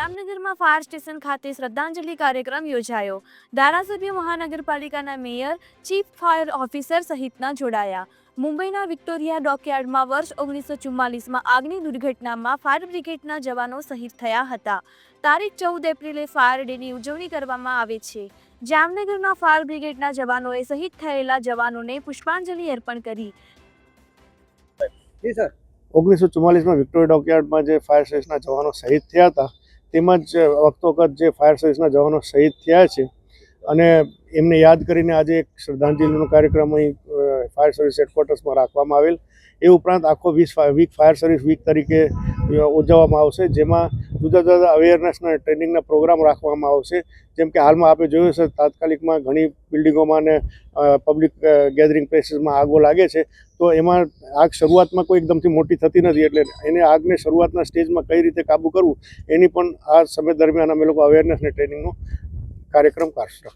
જામનગરમાં fire station ખાતે શ્રદ્ધાંજલિ કાર્યક્રમ યોજાયો. ધારાસભ્ય મહાનગરપાલિકાના મેયર, ચીફ ફાયર ઓફિસર સહિતના જોડાયા. મુંબઈના વિક્ટોરિયા ડોકયાર્ડમાં વર્ષ ઓગણીસો ચુમ્માલીસમાં આગની દુર્ઘટનામાં ફાયર બ્રિગેડના જવાનો શહીદ થયા હતા. તારીખ ચૌદ એપ્રિલે ફાયર ડેની ઉજવણી કરવામાં આવે છે. જામનગરના ફાયર બ્રિગેડના જવાનોએ શહીદ થયેલા જવાનોને પુષ્પાંજલિ અર્પણ કરી. ઓગણીસો ચુમ્માલીસમાં વિક્ટોરિયા ડોકયાર્ડમાં જે ફાયર સ્ટેશનના જવાનો શહીદ થયા હતા તેમજ વખતોવખત જે ફાયર સર્વિસના જવાનો શહીદ થયા છે અને એમને યાદ કરીને આજે એક શ્રદ્ધાંજલિનો કાર્યક્રમ અહીં ફાયર સર્વિસ હેડક્વાર્ટર્સમાં રાખવામાં આવેલ. એ ઉપરાંત આખો વીસ વીક ફાયર સર્વિસ વીક તરીકે ઉજવવામાં આવશે, જેમાં જુદા જુદા અવેરનેસના ટ્રેનિંગના પ્રોગ્રામ રાખવામાં આવશે. જેમ કે હાલમાં આપણે જોયું છે, તાત્કાલિકમાં ઘણી બિલ્ડિંગોમાં અને પબ્લિક ગેધરિંગ પ્લેસીસમાં આગો લાગે છે. તો એમાં આગ શરૂઆતમાં કોઈ એકદમથી મોટી થતી નથી. એટલે એને આગને શરૂઆતના સ્ટેજમાં કઈ રીતે કાબૂ કરવું, એની પણ આ સમય દરમિયાન અમે લોકો અવેરનેસ અને ટ્રેનિંગનો કાર્યક્રમ કરશું